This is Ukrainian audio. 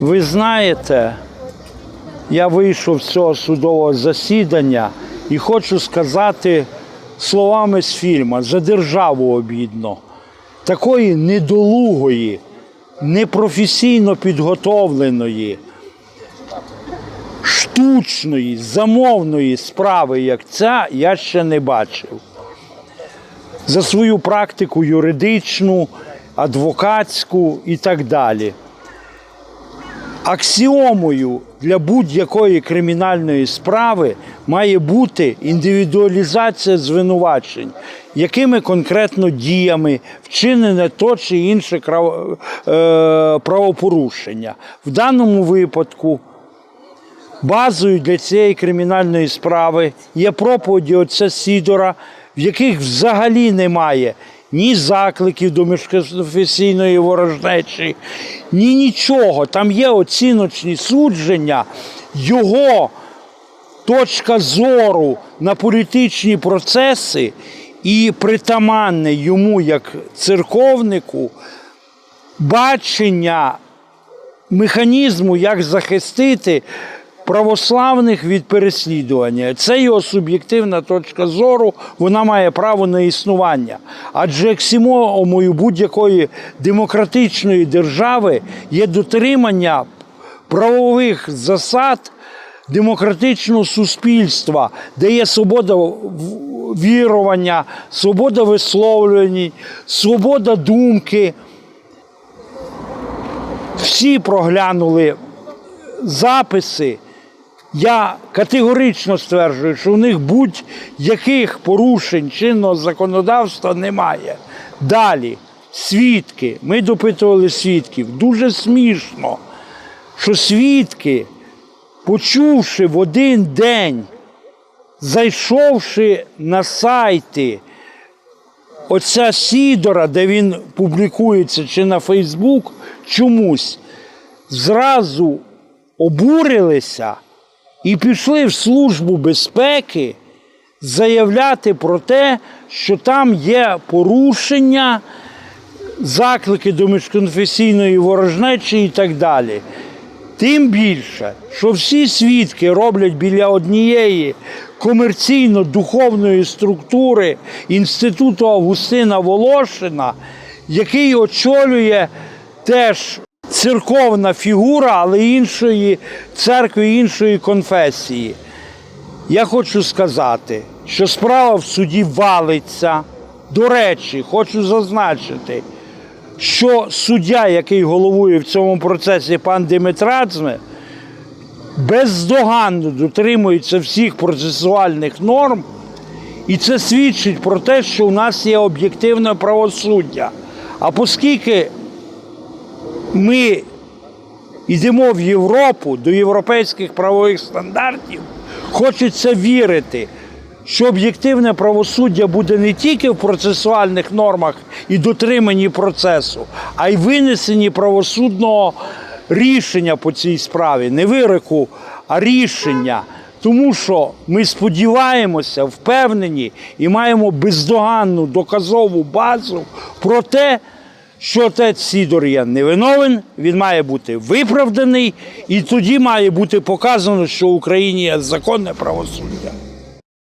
Ви знаєте, я вийшов з цього судового засідання і хочу сказати словами з фільму за державу обідно. Такої недолугої, непрофесійно підготовленої, штучної, замовної справи, як ця, я ще не бачив. За свою практику юридичну, адвокатську і так далі аксіомою для будь-якої кримінальної справи має бути індивідуалізація звинувачень, якими конкретно діями вчинене то чи інше е, правопорушення. В даному випадку базою для цієї кримінальної справи є проповіді отця Сідора, в яких взагалі немає ні закликів до міжконфесійної ворожнечі, ні нічого. Там є оціночні судження, його точка зору на політичні процеси і притаманне йому як церковнику бачення механізму, як захистити православних від переслідування. Це його суб'єктивна точка зору, вона має право на існування. Адже аксіомою будь-якої демократичної держави є дотримання правових засад демократичного суспільства, де є свобода вірування, свобода висловлювань, свобода думки. Всі проглянули записи. Я категорично стверджую, що в них будь-яких порушень чинного законодавства немає. Далі, свідки. Ми допитували свідків. Дуже смішно, що свідки, почувши в один день, зайшовши на сайти оця Сідора, де він публікується, чи на Фейсбук, чомусь зразу обурилися і пішли в Службу безпеки заявляти про те, що там є порушення, заклики до міжконфесійної ворожнечі і так далі. Тим більше, що всі свідки роблять біля однієї комерційно-духовної структури Інституту Августина Волошина, який очолює теж церковна фігура, але іншої церкви, іншої конфесії. Я хочу сказати, що справа в суді валиться. До речі, хочу зазначити, що суддя, який головує в цьому процесі пан Димитрадзе, бездоганно дотримується всіх процесуальних норм, і це свідчить про те, що у нас є об'єктивне правосуддя. А оскільки ми йдемо в Європу до європейських правових стандартів, хочеться вірити, що об'єктивне правосуддя буде не тільки в процесуальних нормах і дотриманні процесу, а й винесенні правосудного рішення по цій справі, не вироку, а рішення. Тому що ми сподіваємося, впевнені і маємо бездоганну доказову базу про те, що отець Сідор є невиновен, він має бути виправданий, і тоді має бути показано, що в Україні є законне правосуддя.